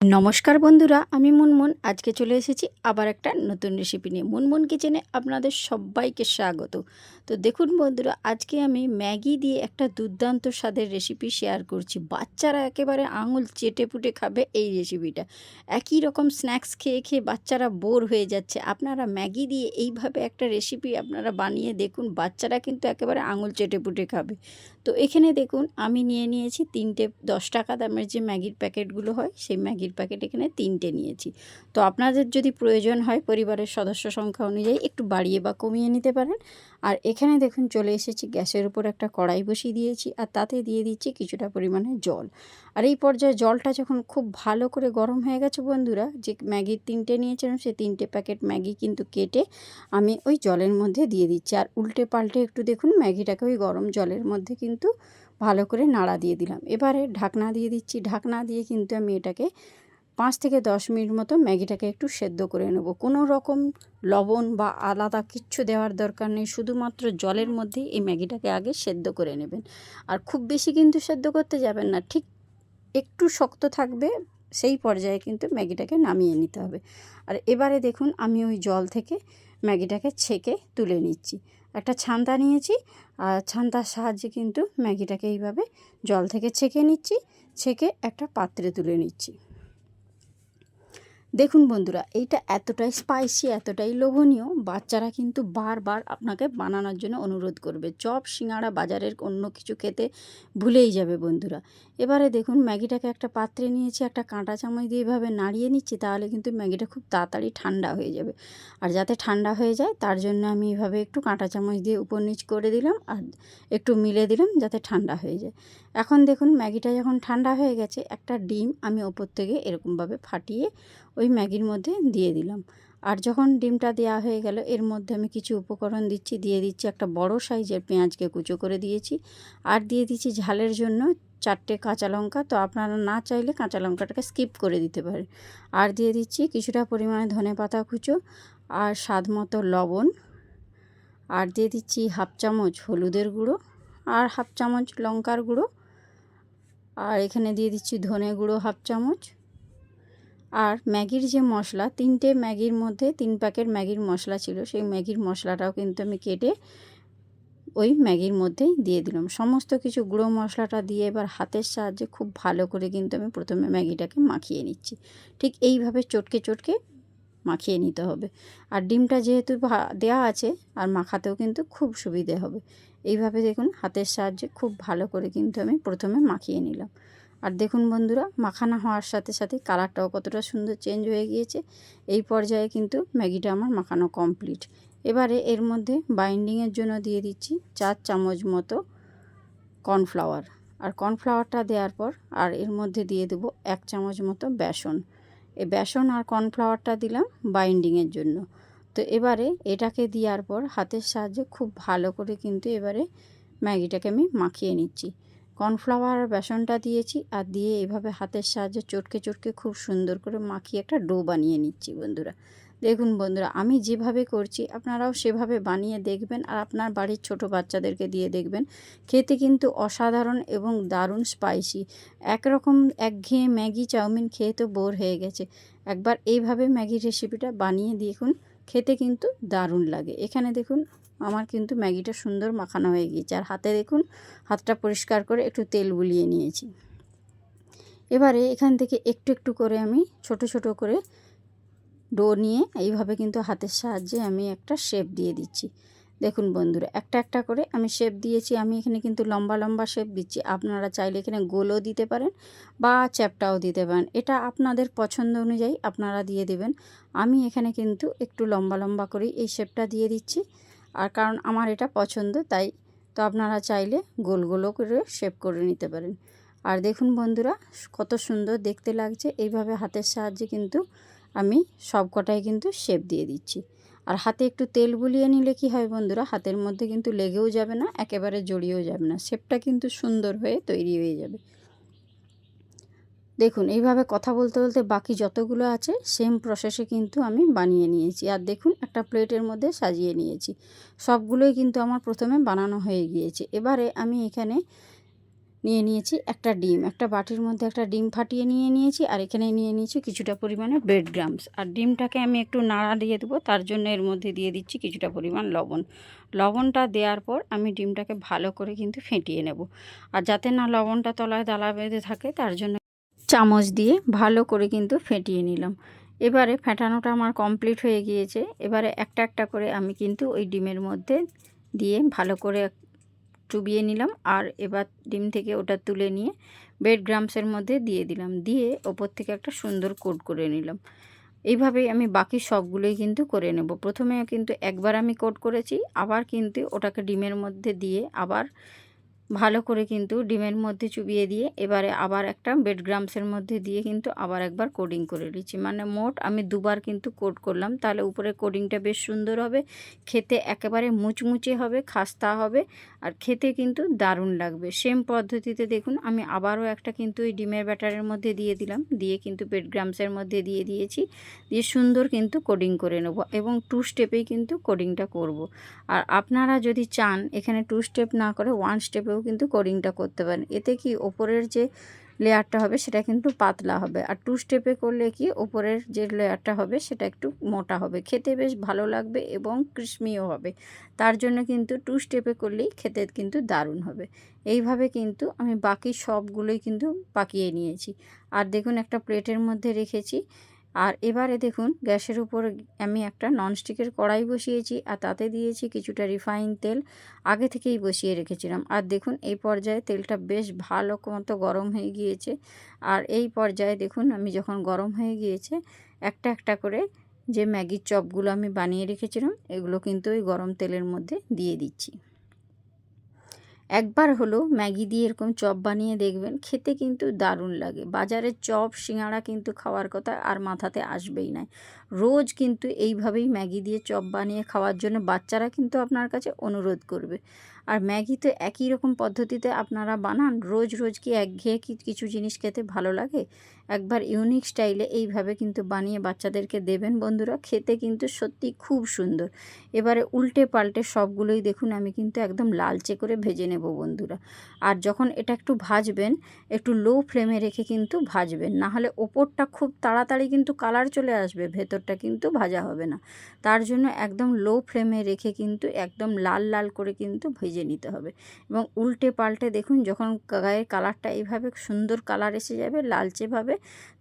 নমস্কার বন্ধুরা, আমি মুনমুন। আজকে চলে এসেছি আবার একটা নতুন রেসিপি নিয়ে। মুনমুন কিচেনে আপনাদের সবাইকে স্বাগত। তো দেখুন বন্ধুরা, আজকে আমি ম্যাগি দিয়ে একটা দুর্দান্ত স্বাদের রেসিপি শেয়ার করছি। বাচ্চারা একেবারে আঙুল চেটে পুটে খাবে এই রেসিপিটা একই রকম স্ন্যাক্স খেয়ে খেয়ে বাচ্চারা বোর হয়ে যাচ্ছে। আপনারা ম্যাগি দিয়ে এইভাবে একটা রেসিপি আপনারা বানিয়ে দেখুন, বাচ্চারা কিন্তু একেবারে আঙুল চেটে পুটে খাবে। তো এখানে দেখুন, আমি নিয়ে নিয়েছি তিনটে দশ টাকা দামের যে ম্যাগির প্যাকেটগুলো হয়, সেই ম্যাগির প্যাকেট এখানে তিনটে নিয়েছি। তো আপনাদের যদি প্রয়োজন হয়, পরিবারের সদস্য সংখ্যা অনুযায়ী একটু বাড়িয়ে বা কমিয়ে নিতে পারেন। আর এখানে দেখুন, চলে এসেছি, গ্যাসের উপর একটা কড়াই বসিয়ে দিয়েছি আর তাতে দিয়ে দিচ্ছি কিছুটা পরিমাণে জল। আর এই পর্যায়ে জলটা যখন খুব ভালো করে গরম হয়ে গেছে বন্ধুরা, যে ম্যাগির তিনটে নিয়েছিলাম সেই তিনটে প্যাকেট ম্যাগি কিন্তু কেটে আমি ওই জলের মধ্যে দিয়ে দিচ্ছি। আর উল্টে পাল্টে একটু দেখুন, ম্যাগিটাকে ওই গরম জলের মধ্যে কিন্তু ভালো করে নাড়া দিয়ে দিলাম। এবারে ঢাকনা দিয়ে দিচ্ছি। ঢাকনা দিয়ে কিন্তু আমি এটাকে পাঁচ থেকে দশ মিনিট মতো ম্যাগিটাকে একটু সেদ্ধ করে নেব। কোনো রকম লবণ বা আলাদা কিচ্ছু দেওয়ার দরকার নেই। শুধুমাত্র জলের মধ্যেই এই ম্যাগিটাকে আগে সেদ্ধ করে নেবেন। আর খুব বেশি কিন্তু সেদ্ধ করতে যাবেন না। ঠিক একটু শক্ত থাকবে, সেই পর্যায়ে কিন্তু ম্যাগিটাকে নামিয়ে নিতে হবে। আর এবারে দেখুন, আমি ওই জল থেকে ম্যাগিটাকে ছেঁকে তুলে নিচ্ছি। একটা ছান্তা নিয়েছি, আর ছান্তার সাহায্যে কিন্তু ম্যাগিটাকে এইভাবে জল থেকে ছেঁকে নিচ্ছি, ছেঁকে একটা পাত্রে তুলে নিচ্ছি। দেখুন বন্ধুরা, এইটা এতটাই স্পাইসি এতটাই লোভনীয়, বাচ্চারা কিন্তু বারবার আপনাকে বানানোর জন্য অনুরোধ করবে। চপ সিঙাড়া বাজারের অন্য কিছু খেতে ভুলেই যাবে বন্ধুরা। এবারে দেখুন, ম্যাগিটাকে একটা পাত্রে নিয়েছি, একটা কাঁটা চামচ দিয়ে এভাবে নাড়িয়ে নিচ্ছি, তাহলে কিন্তু ম্যাগিটা খুব তাড়াতাড়ি ঠান্ডা হয়ে যাবে। আর যাতে ঠান্ডা হয়ে যায়, তার জন্য আমি এভাবে একটু কাঁটা চামচ দিয়ে উপর নিচ করে দিলাম আর একটু মিলে দিলাম যাতে ঠান্ডা হয়ে যায়। এখন দেখুন ম্যাগিটা যখন ঠান্ডা হয়ে গেছে, একটা ডিম আমি ওপর থেকে এরকমভাবে ফাটিয়ে ওই ম্যাগির মধ্যে দিয়ে দিলাম। আর যখন ডিমটা দেওয়া হয়ে গেল, এর মধ্যে আমি কিছু উপকরণ দিচ্ছি, দিয়ে দিচ্ছি একটা বড় সাইজের পেঁয়াজকে কুচো করে দিয়েছি। আর দিয়ে দিচ্ছি ঝালের জন্য চারটে কাঁচা লঙ্কা, তো আপনারা না চাইলে কাঁচা লঙ্কাটাকে স্কিপ করে দিতে পারেন। আর দিয়ে দিচ্ছি কিছুটা পরিমাণে ধনে পাতা কুচো আর স্বাদ মতো লবণ। আর দিয়ে দিচ্ছি হাফ চামচ হলুদের গুঁড়ো আর হাফ চামচ লঙ্কার গুঁড়ো। আর এখানে দিয়ে দিচ্ছি ধনে গুঁড়ো হাফ চামচ। আর ম্যাগির যে মশলা, তিনটে ম্যাগির মধ্যে তিন প্যাকেট ম্যাগির মশলা ছিল, সেই ম্যাগির মশলাটাও কিন্তু আমি কেটে ওই ম্যাগির মধ্যেই দিয়ে দিলাম। সমস্ত কিছু গুঁড়ো মশলাটা দিয়ে এবার হাতের সাহায্যে খুব ভালো করে কিন্তু আমি প্রথমে ম্যাগিটাকে মাখিয়ে নিচ্ছি। ঠিক এইভাবে চটকে চটকে মাখিয়ে নিতে হবে। আর ডিমটা যেহেতু দেওয়া আছে, আর মাখাতেও কিন্তু খুব সুবিধে হবে। এইভাবে দেখুন হাতের সাহায্যে খুব ভালো করে কিন্তু আমি প্রথমে মাখিয়ে নিলাম। আর দেখুন বন্ধুরা, মাখানা হওয়ার সাথে সাথে কালারটাও কতটা সুন্দর চেঞ্জ হয়ে গিয়েছে। এই পর্যায়ে কিন্তু ম্যাগিটা আমার মাখানো কমপ্লিট। এবারে এর মধ্যে বাইন্ডিংয়ের জন্য দিয়ে দিচ্ছি চার চামচ মতো কর্নফ্লাওয়ার। আর কর্নফ্লাওয়ারটা দেওয়ার পর, আর এর মধ্যে দিয়ে দেবো এক চামচ মতো বেসন। এই বেসন আর কর্নফ্লাওয়ারটা দিলাম বাইন্ডিংয়ের জন্য। তো এবারে এটাকে দেওয়ার পর হাতের সাহায্যে খুব ভালো করে কিন্তু এবারে ম্যাগিটাকে আমি মাখিয়ে নিচ্ছি। কর্নফ্লাওয়ার আর বেসনটা দিয়েছি আর দিয়ে এভাবে হাতের সাহায্যে চটকে চটকে খুব সুন্দর করে মাখিয়ে একটা ডো বানিয়ে নিচ্ছি বন্ধুরা। দেখুন বন্ধুরা, আমি যেভাবে করছি আপনারাও সেভাবে বানিয়ে দেখবেন আর আপনার বাড়ির ছোট বাচ্চাদেরকে দিয়ে দেখবেন। খেতে কিন্তু অসাধারণ এবং দারুণ স্পাইসি একরকম একঘেয়ে ম্যাগি চাউমিন খেয়ে তো বোর হয়ে গেছে। একবার এইভাবে ম্যাগির রেসিপিটা বানিয়ে দেখুন, খেতে কিন্তু দারুণ লাগে। এখানে দেখুন, আমার কিন্তু ম্যাগিটা সুন্দর মাখানো হয়ে গিয়েছে। আর হাতে দেখুন, হাতটা পরিষ্কার করে একটু তেল বুলিয়ে নিয়েছি। এবারে এখান থেকে একটু একটু করে আমি ছোট ছোট করে ডো নিয়ে এইভাবে কিন্তু হাতের সাহায্যে আমি একটা শেপ দিয়ে দিচ্ছি। দেখুন বন্ধুরা, একটা একটা করে আমি শেপ দিয়েছি, আমি এখানে কিন্তু লম্বা লম্বা শেপ দিচ্ছি। আপনারা চাইলে এখানে গোলও দিতে পারেন বা চ্যাপটাও দিতে পারেন। এটা আপনাদের পছন্দ অনুযায়ী আপনারা দিয়ে দেবেন। আমি এখানে কিন্তু একটু লম্বা লম্বা করেই এই শেপটা দিয়ে দিচ্ছি। আর কারণ আমার এটা পছন্দ, তাই তো আপনারা চাইলে গোল গোলও করে শেপ করে নিতে পারেন। আর দেখুন বন্ধুরা, কত সুন্দর দেখতে লাগছে। এইভাবে হাতের সাহায্যে কিন্তু আমি সব কটাই কিন্তু শেপ দিয়ে দিচ্ছি। আর হাতে একটু তেল বুলিয়ে নিলে কি হয় বন্ধুরা, হাতের মধ্যে কিন্তু লেগেও যাবে না, একেবারে জড়িয়েও যাবে না। শেপটা কিন্তু সুন্দর হয়ে তৈরি হয়ে যাবে। দেখুন, এইভাবে কথা বলতে বলতে বাকি যতগুলো আছে সেম প্রসেসে কিন্তু আমি বানিয়ে নিয়েছি। আর দেখুন, একটা প্লেটের মধ্যে সাজিয়ে নিয়েছি। সবগুলোই কিন্তু আমার প্রথমে বানানো হয়ে গিয়েছে। এবারে আমি এখানে নিয়ে নিয়েছি একটা ডিম, একটা বাটির মধ্যে একটা ডিম ফাটিয়ে নিয়ে নিয়েছি আর এখানে নিয়ে নিয়েছি কিছুটা পরিমাণে ব্রেড গ্রামস আর ডিমটাকে আমি একটু নাড়া দিয়ে দেবো, তার জন্য এর মধ্যে দিয়ে দিচ্ছি কিছুটা পরিমাণ লবণ। লবণটা দেওয়ার পর আমি ডিমটাকে ভালো করে কিন্তু ফেটিয়ে নেব আর যাতে না লবণটা তলায় দালা বেঁধে থাকে, তার জন্য চামচ দিয়ে ভালো করে কিন্তু ফেটিয়ে নিলাম। এবারে ফেটানোটা আমার কমপ্লিট হয়ে গিয়েছে, এবারে একটা একটা করে আমি কিন্তু ওই ডিমের মধ্যে দিয়ে ভালো করে চুবিয়ে নিলাম আর এবার ডিম থেকে ওটা তুলে নিয়ে বেড গ্রামসের মধ্যে দিয়ে দিলাম। দিয়ে ওপর থেকে একটা সুন্দর কোট করে নিলাম। এইভাবেই আমি বাকি সবগুলোই কিন্তু করে নেব। প্রথমে কিন্তু একবার আমি কোট করেছি, আবার কিন্তু ওটাকে ডিমের মধ্যে দিয়ে আবার ভালো করে কিন্তু ডিমের মধ্যে চুবিয়ে দিয়ে এবারে আবার একটা বেড গ্রামসের মধ্যে দিয়ে কিন্তু আবার একবার কোডিং করে নিচ্ছি। মানে মোট আমি দুবার কিন্তু কোট করলাম। তাহলে উপরে কোডিংটা বেশ সুন্দর হবে। খেতে একেবারে মুচমুচে হবে, খাস্তা হবে আর খেতে কিন্তু দারুণ লাগবে। সেম পদ্ধতিতে দেখুন, আমি আবারও একটা কিন্তু ওই ডিমের ব্যাটারের মধ্যে দিয়ে দিলাম। দিয়ে কিন্তু বেড গ্রামসের মধ্যে দিয়ে দিয়েছি। দিয়ে সুন্দর কিন্তু কোডিং করে নেব এবং টু স্টেপেই কিন্তু কোডিংটা করব। আর আপনারা যদি চান, এখানে টু স্টেপ না করে ওয়ান স্টেপেও কিন্তু কোডিংটা করতে পারেন। এতে কি ওপরের যে লেয়ারটা হবে সেটা কিন্তু পাতলা হবে। আর টু স্টেপে করলে কি ওপরের যে লেয়ারটা হবে সেটা একটু মোটা হবে। খেতে বেশ ভালো লাগবে এবং ক্রিসমিও হবে। তার জন্য কিন্তু টু স্টেপে করলেই খেতে কিন্তু দারুণ হবে। এইভাবে কিন্তু আমি বাকি সবগুলোই কিন্তু পাকিয়ে নিয়েছি। আর দেখুন একটা প্লেটের মধ্যে রেখেছি। আর এবারে দেখুন, গ্যাসের উপর আমি একটা ননস্টিকের কড়াই বসিয়েছি, আর তাতে দিয়েছি কিছুটা রিফাইন তেল। আগে থেকেই বসিয়ে রেখেছিলাম। আর দেখুন, এই পর্যায়ে তেলটা বেশ ভালো মতো গরম হয়ে গিয়েছে। আর এই পর্যায়ে দেখুন, আমি যখন গরম হয়ে গিয়েছে, একটা একটা করে যে ম্যাগির চপগুলো আমি বানিয়ে রেখেছিলাম, এগুলো কিন্তু ওই গরম তেলের মধ্যে দিয়ে দিচ্ছি। একবার হলো ম্যাগি দিয়ে এরকম চপ বানিয়ে দেখবেন, খেতে কিন্তু দারুণ লাগে। বাজারের চপ, সিঙাড়া কিন্তু খাওয়ার কথা আর মাথাতে আসবেই না। রোজ কিন্তু এইভাবেই ম্যাগি দিয়ে চপ বানিয়ে খাওয়ার জন্য বাচ্চারা কিন্তু আপনার কাছে অনুরোধ করবে। আর ম্যাগি তো একই রকম পদ্ধতিতে আপনারা বানান, রোজ রোজ কি একঘেয়ে কি কিছু জিনিস খেতে ভালো লাগে? একবার ইউনিক স্টাইলে এইভাবে কিন্তু বানিয়ে বাচ্চাদেরকে দেবেন বন্ধুরা, খেতে কিন্তু সত্যি খুব সুন্দর। এবারে উল্টে পাল্টে সবগুলোই দেখুন, আমি কিন্তু একদম লালচে করে ভেজে নেব বন্ধুরা। আর যখন এটা একটু ভাজবেন, একটু লো ফ্লেমে রেখে কিন্তু ভাজবেন। না হলে ওপরটা খুব তাড়াতাড়ি কিন্তু কালার চলে আসবে, ভেতরটা কিন্তু ভাজা হবে না। তার জন্য একদম লো ফ্লেমে রেখে কিন্তু একদম লাল লাল করে কিন্তু ভেজে নিতে হবে। এবং উল্টে পাল্টে দেখুন যখন গায়ের কালারটা এইভাবে সুন্দর কালার এসে যাবে লালচেভাবে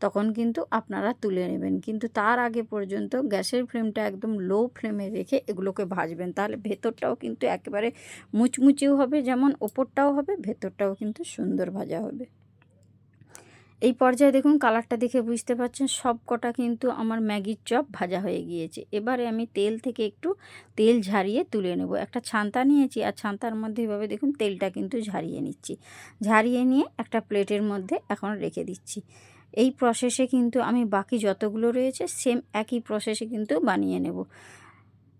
তখন কিন্তু আপনারা তুলে নেবেন। কিন্তু তার আগে পর্যন্ত গ্যাসের ফ্লেমটা একদম লো ফ্লেমে রেখে এগুলোকে ভাজবেন। তাহলে ভেতরটাও কিন্তু একেবারে মুচমুচেও হবে, যেমন ওপরটাও হবে, ভেতরটাও কিন্তু সুন্দর ভাজা হবে। এই পর্যায়ে দেখুন কালারটা দেখে বুঝতে পারছেন, সব কটা কিন্তু আমার ম্যাগির চপ ভাজা হয়ে গিয়েছে। এবারে আমি তেল থেকে একটু তেল ঝারিয়ে তুলে নেব। একটা ছান্তা নিয়েছি আর ছান্তার মধ্যে এভাবে দেখুন তেলটা কিন্তু ঝারিয়ে নিচ্ছি। ঝারিয়ে নিয়ে একটা প্লেটের মধ্যে এখন রেখে দিচ্ছি। এই প্রসেসে কিন্তু আমি বাকি যতগুলো রয়েছে সেম একই প্রসেসে কিন্তু বানিয়ে নেব।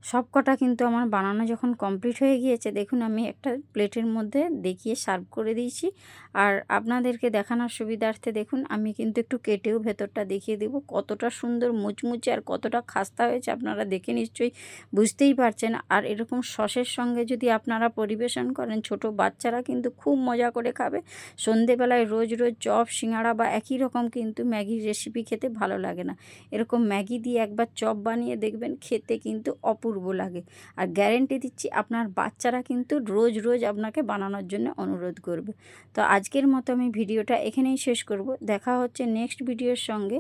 সব কটা কিন্তু আমার বানানো যখন কমপ্লিট হয়ে গিয়েছে, দেখুন আমি একটা প্লেটের মধ্যে দেখিয়ে সার্ভ করে দিয়েছি। আর আপনাদেরকে দেখানোর সুবিধার্থে দেখুন, আমি কিন্তু একটু কেটেও ভেতরটা দেখিয়ে দেব। কতটা সুন্দর মুচমুচে আর কতটা খাস্তা হয়েছে, আপনারা দেখে নিশ্চয়ই বুঝতেই পারছেন। আর এরকম সসের সঙ্গে যদি আপনারা পরিবেশন করেন, ছোট বাচ্চারা কিন্তু খুব মজা করে খাবে। সন্ধেবেলায় রোজ রোজ চপ সিঙাড়া বা একই রকম কিন্তু ম্যাগির রেসিপি খেতে ভালো লাগে না। এরকম ম্যাগি দিয়ে একবার চপ বানিয়ে দেখবেন, খেতে কিন্তু অপূর্ব অপূর্ব লাগে। আর গ্যারেন্টি দিচ্ছি আপনার বাচ্চারা কিন্তু রোজ রোজ আপনাকে বানানোর জন্য অনুরোধ করবে। তো আজকের মতো আমি ভিডিওটা এখানেই শেষ করব। দেখা হচ্ছে নেক্সট ভিডিওর সঙ্গে।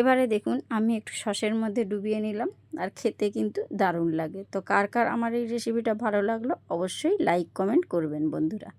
এবারে দেখুন, আমি একটু সসের মধ্যে ডুবিয়ে নিলাম। আর খেতে কিন্তু দারুণ লাগে। তো কার কার আমার এই রেসিপিটা ভালো লাগল, অবশ্যই লাইক কমেন্ট করবেন বন্ধুরা।